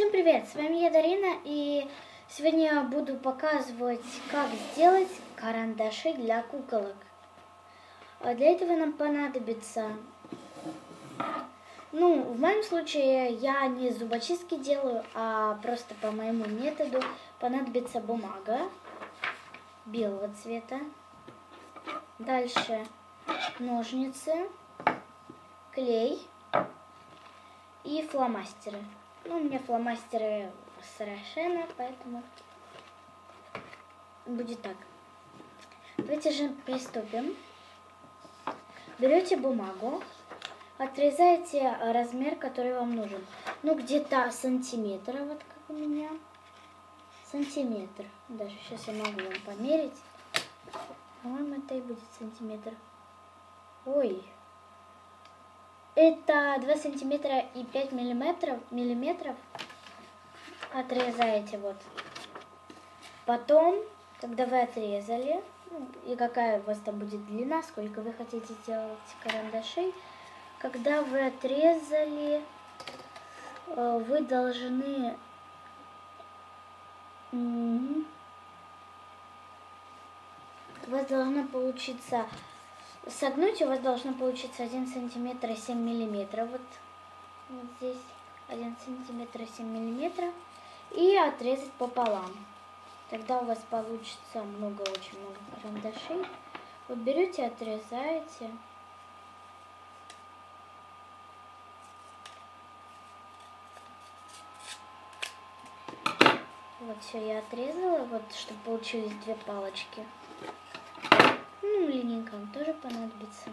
Всем привет, с вами я Дарина, и сегодня я буду показывать, как сделать карандаши для куколок. А Для этого нам понадобится, ну, в моем случае я не зубочистки делаю, а просто по моему методу понадобится бумага белого цвета, дальше ножницы, клей и фломастеры. Ну, у меня фломастеры совершенно, поэтому будет так. Давайте же приступим. Берете бумагу, отрезаете размер, который вам нужен. Ну, где-то сантиметр, вот как у меня. Сантиметр. Даже сейчас я могу вам померить. По-моему, это и будет сантиметр. Ой, это 2 сантиметра и 5 миллиметров, миллиметров отрезаете вот. Потом, когда вы отрезали, ну, и какая у вас там будет длина, сколько вы хотите сделать карандашей, когда вы отрезали, э, вы должны у вас должно получиться согнуть у вас должно получиться 1 сантиметр и 7 миллиметров. Вот, вот здесь 1 сантиметр и 7 миллиметров. И отрезать пополам. Тогда у вас получится много, очень много карандашей. Вот берете, отрезаете. Вот все, я отрезала, вот, чтобы получились две палочки. Линейка вам тоже понадобится.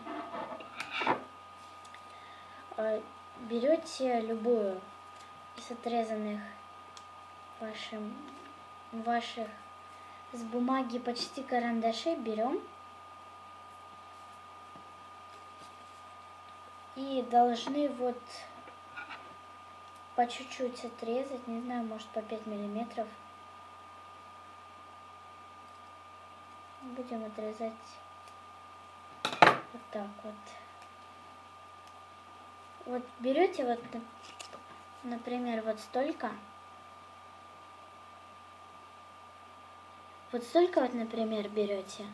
А, Берете любую из отрезанных вашим, ваших с бумаги почти карандашей берем и должны вот по чуть-чуть отрезать, не знаю, может по 5 миллиметров. Будем отрезать так вот. Вот берете вот, например, вот столько. Вот столько вот, например, берете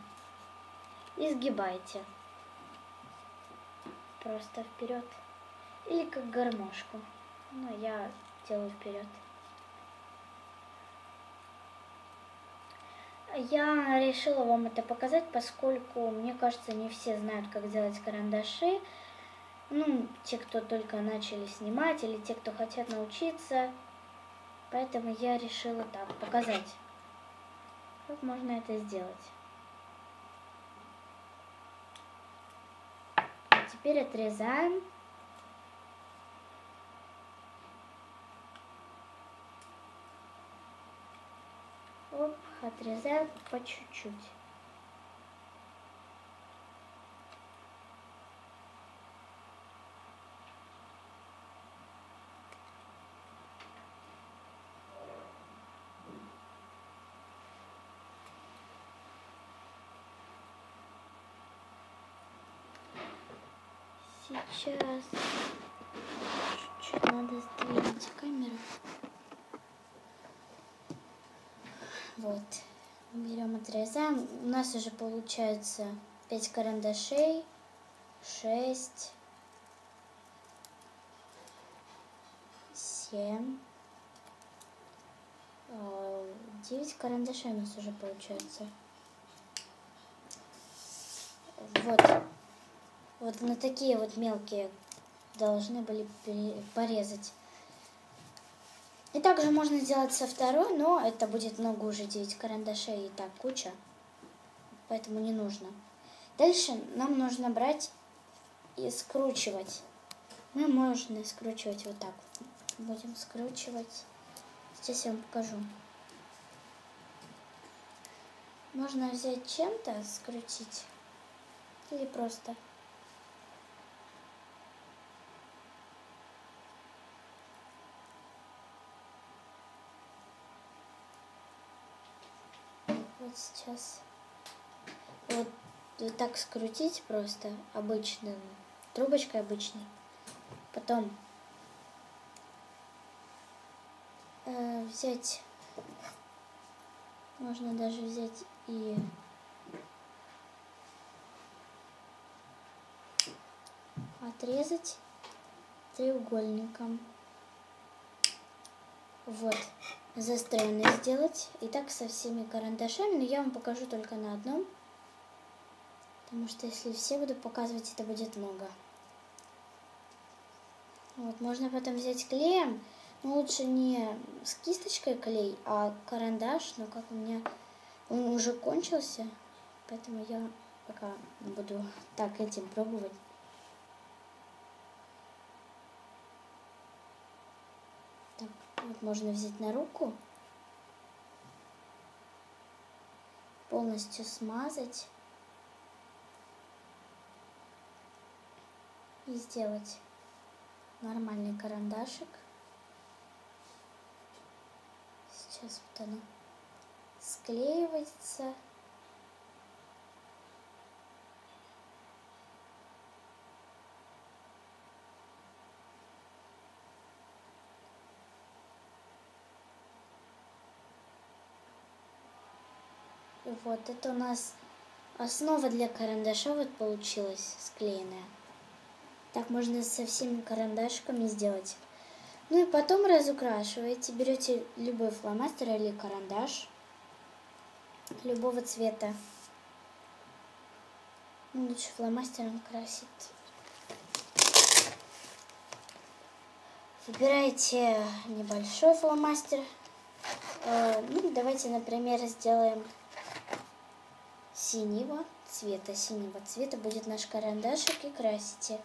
и сгибаете. Просто вперед. Или как гармошку. Ну, я делаю вперед. Я решила вам это показать, поскольку, мне кажется, не все знают, как делать карандаши. Ну, те, кто только начали снимать, или те, кто хотят научиться. Поэтому я решила так показать, как можно это сделать. А теперь отрезаем. Оп, отрезаем по чуть-чуть. Сейчас чуть-чуть надо сдвинуть камеру. Вот. Берем, отрезаем. У нас уже получается 5 карандашей, 6, 7, 9 карандашей у нас уже получается. Вот. Вот на такие вот мелкие должны были порезать. И также можно сделать со второй, но это будет много уже 9 карандашей и так куча. Поэтому не нужно. Дальше нам нужно брать и скручивать. Мы можно скручивать вот так. Будем скручивать. Сейчас я вам покажу. Можно взять чем-то, скрутить. Или просто. Вот сейчас вот, вот так скрутить просто обычным, трубочкой обычной. Потом взять, можно даже взять и отрезать треугольником. Вот, застроенный сделать. И так со всеми карандашами, но я вам покажу только на одном. Потому что если все буду показывать, это будет много. Вот, можно потом взять клеем, но лучше не с кисточкой клей, а карандаш, но как у меня он уже кончился, поэтому я пока буду так этим пробовать. Так, вот можно взять на руку, полностью смазать и сделать нормальный карандашик. Сейчас вот оно склеивается. Вот это у нас основа для карандаша вот получилась склеенная. Так можно со всеми карандашиками сделать. Ну и потом разукрашиваете. Берете любой фломастер или карандаш любого цвета. Ну, лучше фломастером красить. Выбираете небольшой фломастер. Э, ну, давайте, например, сделаем синего цвета. Синего цвета будет наш карандашик и красите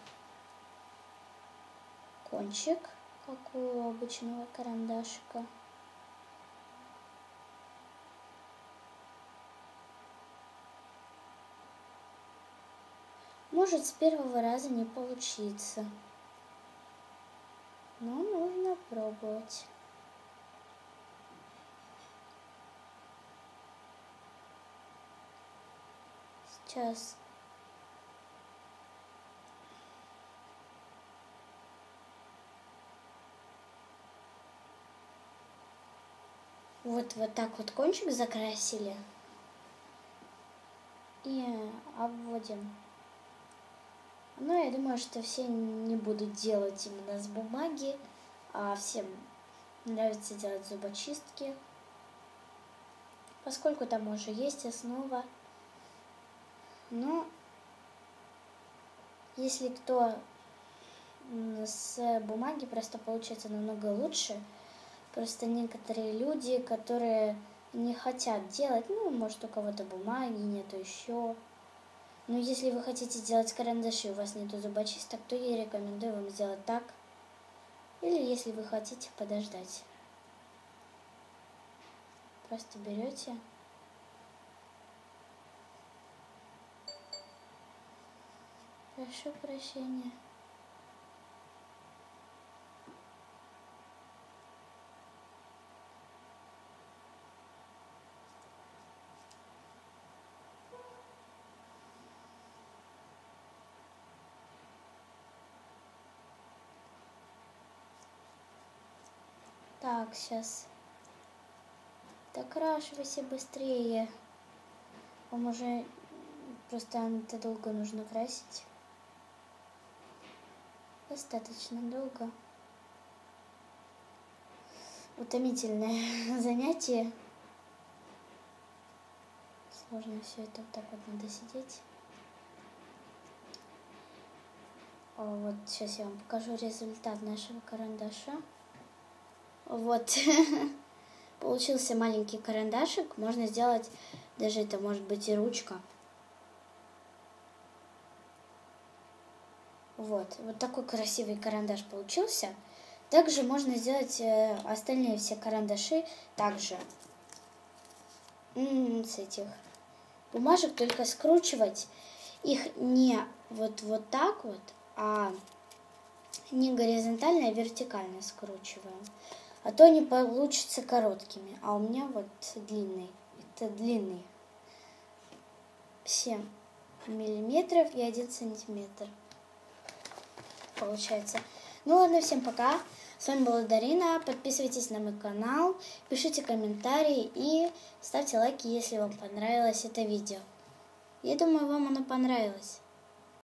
кончик, как у обычного карандашика. Может с первого раза не получиться, но нужно пробовать. Сейчас Вот, вот так вот кончик закрасили. И обводим. Но я думаю, что все не будут делать именно с бумаги, а всем нравится делать зубочистки. Поскольку там уже есть основа. Но если кто с бумаги, просто получается намного лучше – Просто некоторые люди, которые не хотят делать, ну, может, у кого-то бумаги нету еще. Но если вы хотите делать карандаши, у вас нету зубочисток, то я рекомендую вам сделать так. Или если вы хотите подождать. Просто берете Прошу прощения. Так, сейчас. Докрашивайся быстрее. Вам уже просто это долго нужно красить. Достаточно долго. Утомительное занятие. Сложно все это вот так вот надо сидеть. Вот сейчас я вам покажу результат нашего карандаша. Вот. Получился маленький карандашик. Можно сделать, даже это может быть и ручка. Вот. Вот такой красивый карандаш получился. Также можно сделать э, остальные все карандаши также. с этих бумажек только скручивать их не вот, вот так вот, а не горизонтально, а вертикально скручиваем а то они получатся короткими. А у меня вот длинный. Это длинный. 7 миллиметров и 1 сантиметр. Получается. Ну ладно, всем пока. С вами была Дарина. Подписывайтесь на мой канал, пишите комментарии и ставьте лайки, если вам понравилось это видео. Я думаю, вам оно понравилось.